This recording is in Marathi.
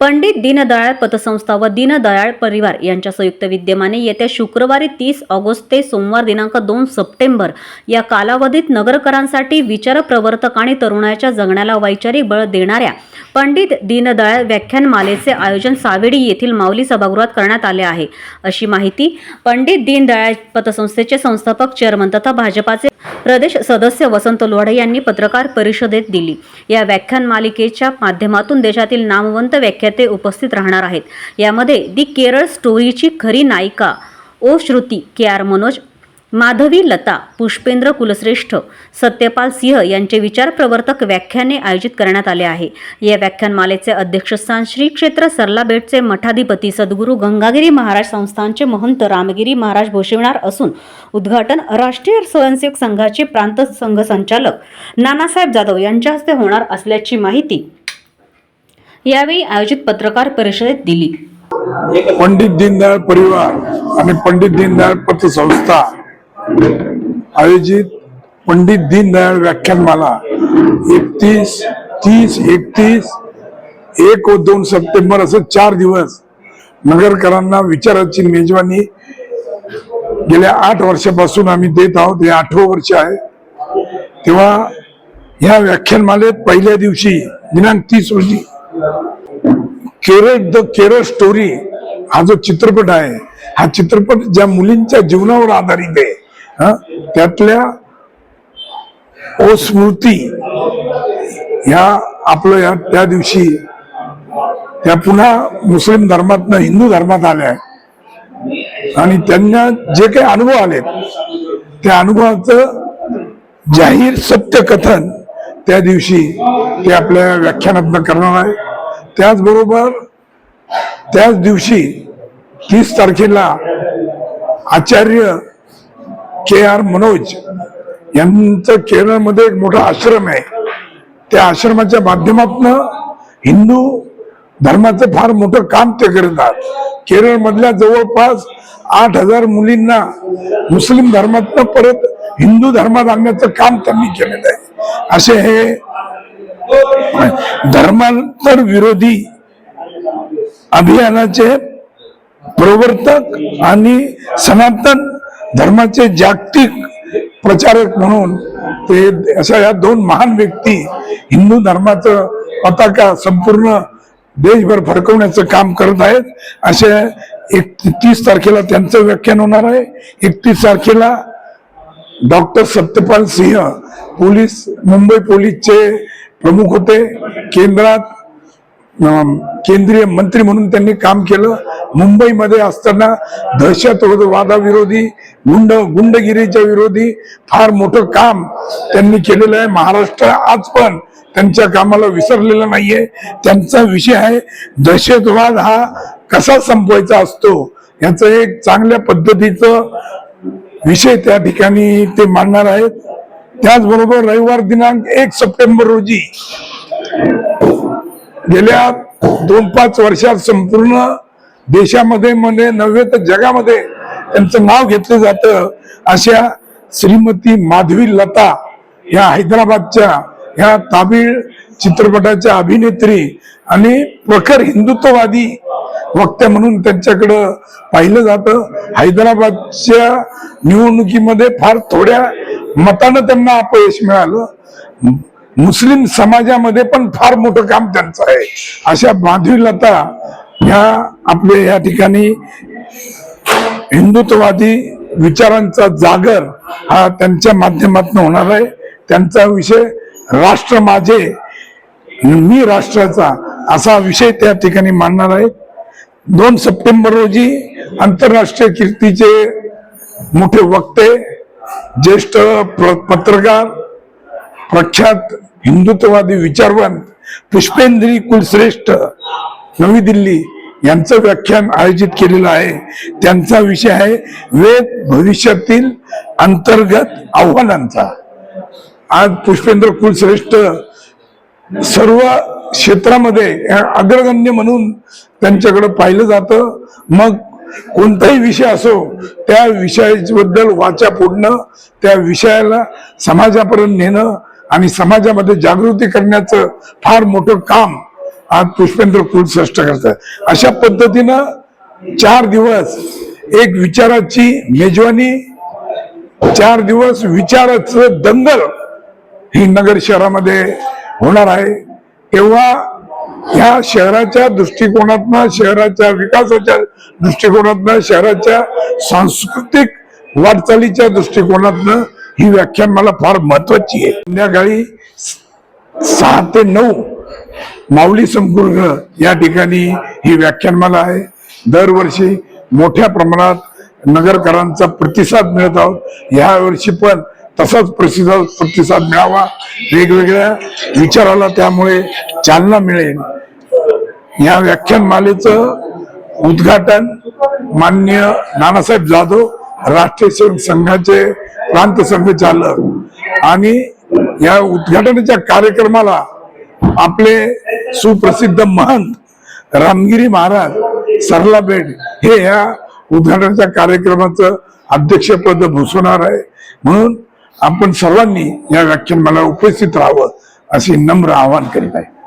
पंडित दीनदयाळ पतसंस्था व दीनदयाळ परिवार यांच्या संयुक्त विद्यमाने येत्या शुक्रवारी तीस ऑगस्ट ते सोमवार दिनांक दोन सप्टेंबर या कालावधीत नगरकरांसाठी विचारप्रवर्तक आणि तरुणाच्या जगण्याला वैचारिक बळ देणाऱ्या पंडित दीनदयाळ व्याख्यानमालेचे आयोजन सावेडी येथील माऊली सभागृहात करण्यात आले आहे. अशी माहिती पंडित दीनदयाळ पतसंस्थेचे संस्थापक चेअरमन तथा भाजपाचे प्रदेश सदस्य वसंत लोढे यांनी पत्रकार परिषदेत दिली. या व्याख्यान मालिकेच्या माध्यमातून देशातील नामवंत व्याख्या व्याख्याते उपस्थित राहणार आहेत. यामध्ये दी केरळ स्टोरीची खरी नायिका ओ श्रुती के आर मनोज माधवी लता पुष्पेंद्र कुलश्रेष्ठ सत्यपाल सिंह यांचे विचार प्रवर्तक व्याख्याने आयोजित करण्यात आले आहे. या व्याख्यानमालेचे अध्यक्षस्थान श्री क्षेत्र सरलाबेटचे मठाधिपती सद्गुरू गंगागिरी महाराज संस्थानचे महंत रामगिरी महाराज भोशिवणार असून उद्घाटन राष्ट्रीय स्वयंसेवक संघाचे प्रांत संघ संचालक नानासाहेब जाधव यांच्या हस्ते होणार असल्याची माहिती यावेळी आयोजित पत्रकार परिषदेत दिली. पंडित दीनदयाळ परिवार आणि पंडित दीनदयाळ पतसंस्था आयोजित पंडित दीनदयाळ व्याख्यानमाला एकतीस तीस एकतीस एक व दोन सप्टेंबर असं चार दिवस नगरकरांना विचाराची मेजवानी गेल्या आठ वर्षापासून आम्ही देत आहोत. हे आठवं वर्ष आहे. तेव्हा ह्या व्याख्यानमालेत पहिल्या दिवशी दिनांक तीस रोजी केरळ द केरळ स्टोरी हा जो चित्रपट आहे हा चित्रपट ज्या मुलींच्या जीवनावर आधारित आहे त्यातल्या ओ स्मृती ह्या आपलं या त्या दिवशी त्या पुन्हा मुस्लिम धर्मातनं हिंदू धर्मात आल्या आणि त्यांना जे काही अनुभव आले त्या अनुभवाचं जाहीर सत्य कथन त्या दिवशी ते आपल्या व्याख्यानात करणार आहे. त्याचबरोबर त्याच दिवशी तीस तारखेला आचार्य के आर मनोज यांचं केरळमध्ये एक मोठा आश्रम आहे. त्या आश्रमाच्या माध्यमातून हिंदू धर्माचं फार मोठं काम ते करतात. केरळमधल्या जवळपास आठ हजार मुलींना मुस्लिम धर्मातनं परत हिंदू धर्मात आणण्याचं काम त्यांनी केलेलं आहे. असे हे धर्मांतर विरोधी अभियानाचे प्रवर्तक आणि सनातन धर्माचे जागतिक प्रचारक म्हणून ते अशा या दोन महान व्यक्ती हिंदू धर्माचं पताका संपूर्ण देशभर फडकवण्याचं काम करत आहेत. असे एक तीस तारखेला त्यांचं व्याख्यान होणार आहे. एकतीस तारखेला डॉक्टर सत्यपाल सिंह पोलीस मुंबई पोलीसचे प्रमुख होते. केंद्रात केंद्रीय मंत्री म्हणून त्यांनी काम केलं. मुंबईमध्ये असताना दहशतवादाविरोधी गुंड गुंडगिरीच्या विरोधी फार मोठं काम त्यांनी केलेलं आहे. महाराष्ट्र आज पण त्यांच्या कामाला विसरलेला नाहीये. त्यांचा विषय आहे दहशतवाद हा कसा संपवायचा असतो? याचं एक चांगल्या पद्धतीचं विषय त्या ठिकाणी ते मांडणार आहेत. त्याचबरोबर रविवार दिनांक एक सप्टेंबर रोजी गेल्या दोन पाच वर्षात संपूर्ण देशामध्ये मध्ये नव्हे तर जगामध्ये त्यांचं नाव घेतलं जातं अशा श्रीमती माधवी लता या हैदराबादच्या ह्या तामिळ चित्रपटाच्या अभिनेत्री आणि प्रखर हिंदुत्ववादी वक्त्या म्हणून त्यांच्याकडं पाहिलं जातं. हैदराबादच्या निवडणुकीमध्ये फार थोड्या मतानं त्यांना अपयश मिळालं. मुस्लिम समाजामध्ये पण फार मोठं काम त्यांचं आहे. अशा माधवी लता ह्या आपले या ठिकाणी हिंदुत्ववादी विचारांचा जागर हा त्यांच्या माध्यमातून होणार आहे. त्यांचा विषय राष्ट्र माझे मी राष्ट्राचा असा विषय त्या ठिकाणी मांडणार आहे. दोन सप्टेंबर रोजी आंतरराष्ट्रीय कीर्तीचे मोठे वक्ते ज्येष्ठ प्र- पत्रकार प्रख्यात हिंदुत्ववादी विचारवंत पुष्पेंद्री कुलश्रेष्ठ नवी दिल्ली यांचं व्याख्यान आयोजित केलेलं आहे. त्यांचा विषय आहे वेद भविष्यातील अंतर्गत आव्हानांचा. आज पुष्पेंद्र कुलश्रेष्ठ सर्व क्षेत्रामध्ये अग्रगण्य म्हणून त्यांच्याकडे पाहिलं जातं. मग कोणताही विषय असो त्या विषयाबद्दल वाचा फोडणं त्या विषयाला समाजापर्यंत नेणं आणि समाजामध्ये जागृती करण्याचं फार मोठं काम आज पुष्पेंद्र कुलश्रेष्ठ करतात. अशा पद्धतीनं चार दिवस एक विचाराची मेजवानी चार दिवस विचाराचं दंगल ही नगर शहरामध्ये होणार आहे. तेव्हा ह्या शहराच्या दृष्टिकोनातनं शहराच्या विकासाच्या दृष्टिकोनातनं शहराच्या सांस्कृतिक वाटचालीच्या दृष्टिकोनातनं ही व्याख्यान मला फार महत्वाची आहे. संध्याकाळी सहा ते नऊ माऊली संकुर्ग या ठिकाणी ही व्याख्यानमाला आहे. दरवर्षी मोठ्या प्रमाणात नगरकरांचा प्रतिसाद मिळत आहोत. यावर्षी पण तसाच प्रतिसाद प्रतिसाद मिळावा वेगवेगळ्या विचाराला त्यामुळे चालना मिळेल. या व्याख्यानमालेचं उद्घाटन मान्य नानासाहेब जाधव राष्ट्रीय सेवक संघाचे प्रांत संघचालक आणि या उद्घाटनाच्या कार्यक्रमाला आपले सुप्रसिद्ध महंत रामगिरी महाराज सरला बेड हे या उद्घाटनाच्या कार्यक्रमाचं अध्यक्षपद भूषवणार आहे. म्हणून आपण सर्वांनी या व्याख्यानमाला उपस्थित राहावं असे नम्र आवाहन करीत आहे.